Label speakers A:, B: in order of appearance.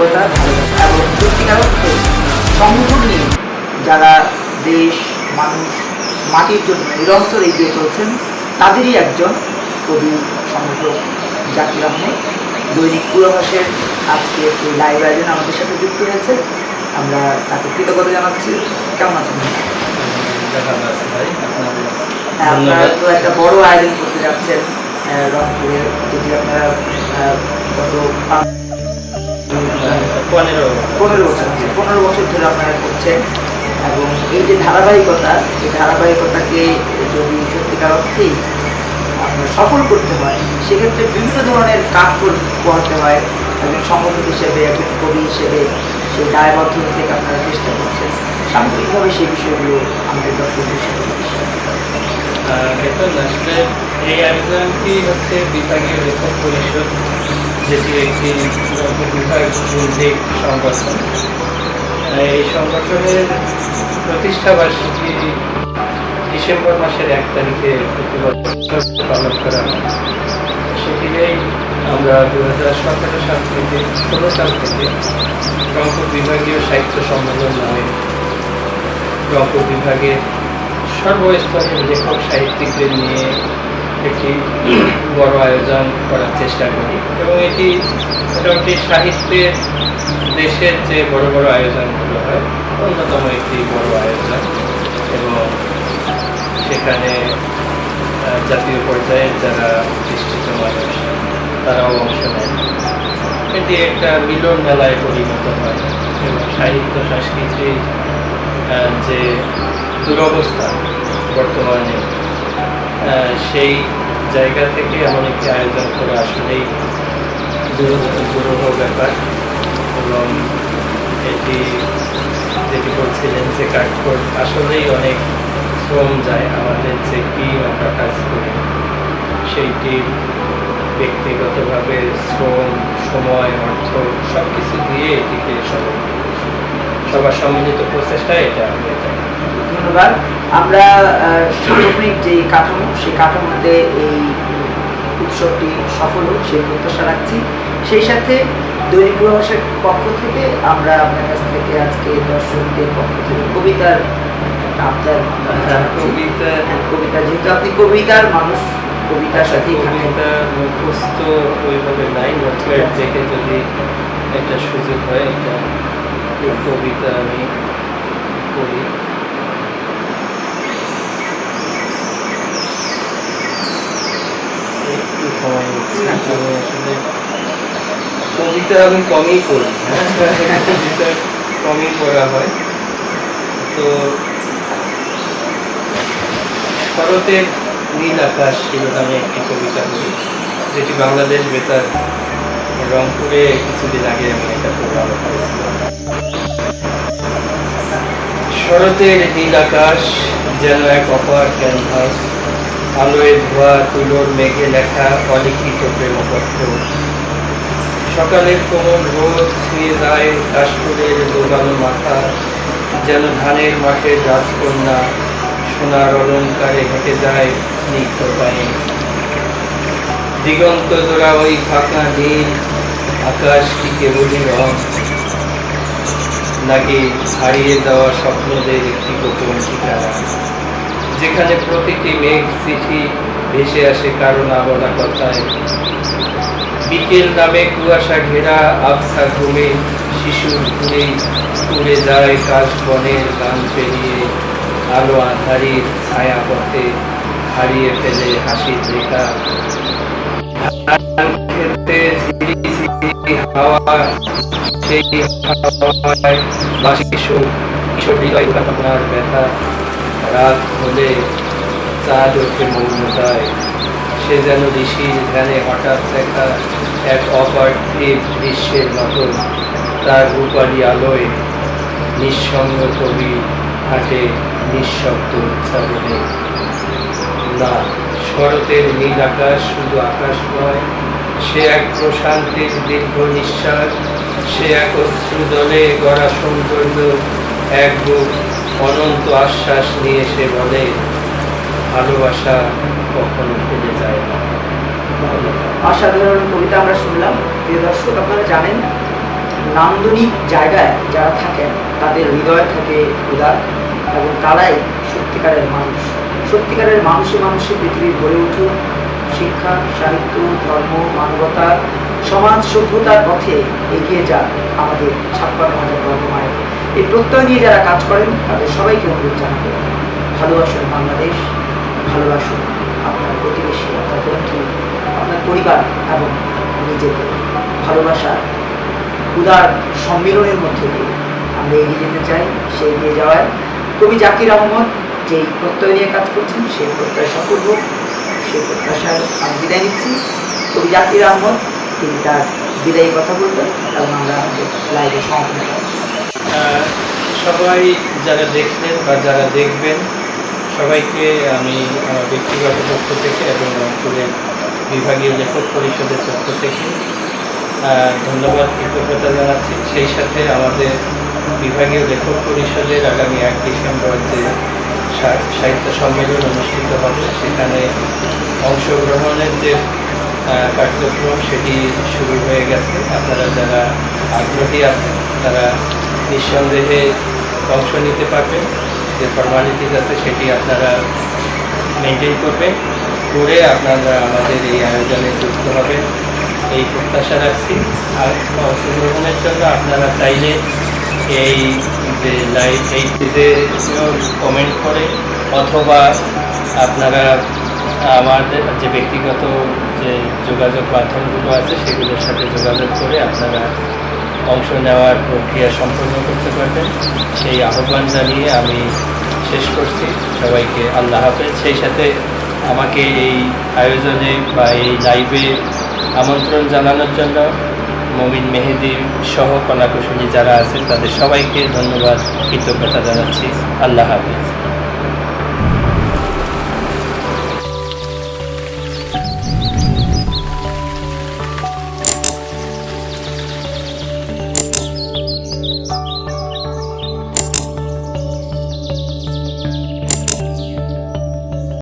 A: মানবতা ভালোবাসা এবং সত্যিকার সংগঠন নিয়ে যারা দেশ মানুষ মাটির জন্য নিরন্তর এগিয়ে চলছেন তাদেরই একজন কবি সংগঠক জাকির আহমেদ দৈনিক পূর্বাভাসের আজকে এই লাইভ আয়োজন আমাদের সাথে যুক্ত হয়েছে। আমরা তাকে কৃতজ্ঞতা জানাচ্ছি। কেমন আছেন? হ্যাঁ, আপনারা তো একটা বড় আয়োজন করতে যাচ্ছেন রংপুরে যেটি আপনারা গত
B: পনেরো
A: পনেরো বছর পনেরো বছর ধরে আপনারা করছেন। এবং এই যে ধারাবাহিকতা এই ধারাবাহিকতাকে যদি সত্যিকার অর্থেই আপনার সফল করতে হয় সেক্ষেত্রে বিভিন্ন ধরনের কাজ করতে হয়। একজন সংগঠক হিসেবে একজন কবি হিসেবে সেই দায়বদ্ধতা থেকে আপনারা চেষ্টা করছেন। সামগ্রিকভাবে সেই বিষয়গুলো আমাদের দর্শকদের সাথে
B: দেখুন আসলে এই আয়োজনটি হচ্ছে বিভাগীয় লেখক পরিষদ যেটি একটি বিভাগ ভিত্তিক সংগঠন, এই সংগঠনের প্রতিষ্ঠা বার্ষিকী ডিসেম্বর মাসের এক তারিখে প্রতি বছর পালন করা হয়। সেটিকেই আমরা দু হাজার সতেরো সাল থেকে, ষোলো সাল থেকে রংপুর বিভাগীয় সাহিত্য সম্মেলন নামে রংপুর বিভাগের সর্বস্তরের লেখক সাহিত্যিকদের নিয়ে একটি বড় আয়োজন করার চেষ্টা করি। এবং এটি মোটামুটি সাহিত্যের দেশের যে বড় বড় আয়োজনগুলো হয়। অন্যতম একটি বড় আয়োজন। এবং সেখানে জাতীয় পর্যায়ের যারা প্রতিষ্ঠিত মানুষ, তারাও অংশ নেয়। এটি একটা মিলন মেলায় পরিণত হয়। এবং সাহিত্য, সংস্কৃতির যে দুরবস্থা বর্তমানে সেই জায়গা থেকে এমন একটি আয়োজন করে আসলেই দুরূহ ব্যাপার এবং এটি যেটি বলছিলেন যে কাঠখোট আসলেই অনেক শ্রম যায় আমাদের যে কি আমরা কাজ করি। সেইটি ব্যক্তিগতভাবে শ্রম, সময়, অর্থ সব কিছু দিয়ে এটিকে সবার সম্মিলিত প্রচেষ্টা এটা হয়ে থাকে।
A: ধন্যবাদ। আমরা সাংগঠনিক যে কাঠামো সেই কাঠামোতে এই উৎসবটি সফল হোক সেই প্রত্যাশা রাখছি। সেই সাথে দৈনিক পূর্বাভাসের পক্ষ থেকে আমরা আপনার কাছ থেকে আজকে দর্শকদের পক্ষ থেকে কবিতার একটা আমরা জানাচ্ছি।
B: কবিতা
A: হ্যাঁ, কবিতা যেহেতু আপনি কবিতার মানুষ কবিতার সাথে এখানে
B: কবিতা মুখস্থ ওইভাবে নাই নোটপ্যাড দেখে যদি একটা সুযোগ হয় এই কবিতা আমি পড়ি একটু কবিতা আমি কমই কবিতা কমই পড়া হয়। তো শরতের নীল আকাশ একটি কবিতা যেটি বাংলাদেশ বেতার রংপুরে কিছুদিন আগে আমি একটা করেছিলাম শরতের নীল আকাশ যেন এক অপার ক্যানভাস আলোয় ধোয়া, তুলোর মেঘে লেখা অলিখিত প্রেমপত্র। সকালের কোমল রোদ ছুঁয়ে যায় কাশফুলের দোলানো মাথা, যেন ধানের মাঠের রাজকন্যা সোনার অলঙ্কারে হেঁটে যায় স্নিগ্ধ পায়ে দিগন্ত জোড়া ওই ফাঁকা নীল আকাশটি কেবলই রং। নাকি হারিয়ে যাওয়া স্বপ্নদের একটি গোপন ঠিকানা? যেখানে প্রতিটি মেঘ চিঠি ভেসে আসে কারও না কথায় বিকেল নামে কুয়াশা ঘেরা আবসা ঘুমে শিশুর ঘুরে, উড়ে যায় কাশ বনের গান পেরিয়ে। আলো আধারির ছায়া পথে হারিয়ে ফেলে হাসির রেখা। সেই হাওয়ায় বাসি কিশোর কিশোর হৃদয় ব্যথা। রাত হলে চাঁদ ওঠে মৌনতায় সে যেন ঋষির ধ্যানে হঠাৎ দেখা এক অপার্থিব দৃশ্যের মতন। তার রূপালী আলোয় নিঃসঙ্গ কবি হাঁটে নিঃশব্দ উচ্চারণে। না, শরতের নীল আকাশ শুধু আকাশ নয়, সে এক প্রশান্তির দীর্ঘ নিঃশ্বাস, সে এক অশ্রুদলে গড়া সৌন্দর্য, এক বুক অনন্ত আশ্বাস নিয়ে সে বলে, ভালোবাসা কখনো ফেলে যায় না।
A: অসাধারণ কবিতা আমরা শুনলাম। প্রিয় দর্শক, আপনারা জানেন, নান্দনিক জায়গায় যারা থাকেন, তাদের হৃদয় থাকে উদার এবং তারাই সত্যিকারের মানুষ। সত্যিকারের মানুষে মানুষে পৃথিবী গড়ে উঠুক। শিক্ষা, সাহিত্য, ধর্ম, মানবতা, সমাজ, সভ্যতার পথে এগিয়ে যাক আমাদের ছাপ্পান্ন হাজার বর্গ মায়ের এই প্রত্যয় নিয়ে যারা কাজ করেন তাদের সবাইকে অনুরোধ জানাব। ভালোবাসুন বাংলাদেশ ভালোবাসুন আপনার প্রতিবেশী আপনার বন্ধু আপনার পরিবার এবং নিজেকে ভালোবাসা উদার সম্মিলনের মধ্যে দিয়ে আমরা এগিয়ে যেতে চাই সে এগিয়ে যাওয়ায়। কবি জাকির আহমদ যেই প্রত্যয় নিয়ে কাজ করছেন সেই প্রত্যয় সফল হোক সেই প্রত্যাশায় আমি বিদায় নিচ্ছি। কবি জাকির আহমদ তিনি তার বিদায়ী কথা বলবেন এবং আমরা আমাদের লাইভে
B: আহ, সবাই যারা দেখলেন বা যারা দেখবেন, সবাইকে আমি ব্যক্তিগত পক্ষ থেকে এবং রংপুরের বিভাগীয় লেখক পরিষদের পক্ষ থেকে ধন্যবাদ, কৃতজ্ঞতা জানাচ্ছি। সেই সাথে আমাদের বিভাগীয় লেখক পরিষদের আগামী এক ডিসেম্বর যে সাহিত্য সম্মেলন অনুষ্ঠিত হবে, সেখানে অংশগ্রহণের যে কার্যক্রম, সেটি শুরু হয়ে গেছে। আপনারা যারা আগ্রহী আছেন, তারা নিঃসন্দেহে অংশ নিতে পারবেন যে ফর্মালিটিস আছে সেটি আপনারা মেনটেন করবেন করে আপনারা আমাদের এই আয়োজনে যুক্ত হবেন। এই প্রত্যাশা রাখছি। আর অংশগ্রহণের জন্য আপনারা চাইলে এই যে লাইভ এই পেজে কমেন্ট করে, অথবা আপনারা আমাদের যে ব্যক্তিগত যে যোগাযোগ মাধ্যমগুলো আছে সেগুলোর সাথে যোগাযোগ করে আপনারা অংশ নেওয়ার প্রক্রিয়া সম্পন্ন করতে পারবেন। সেই আহ্বান জানিয়ে আমি শেষ করছি। সবাইকে আল্লাহ হাফেজ। সেই সাথে আমাকে এই আয়োজনে বা এই লাইভে আমন্ত্রণ জানানোর জন্য মমিন মেহেদি সহ কলাকুশলী যারা আছেন, তাদের সবাইকে ধন্যবাদ, কৃতজ্ঞতা জানাচ্ছি। আল্লাহ হাফেজ।